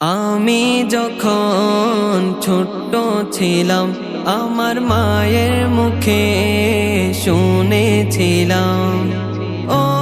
আমি যখন ছোট্ট ছিলাম আমার মায়ের মুখে শুনেছিলাম ও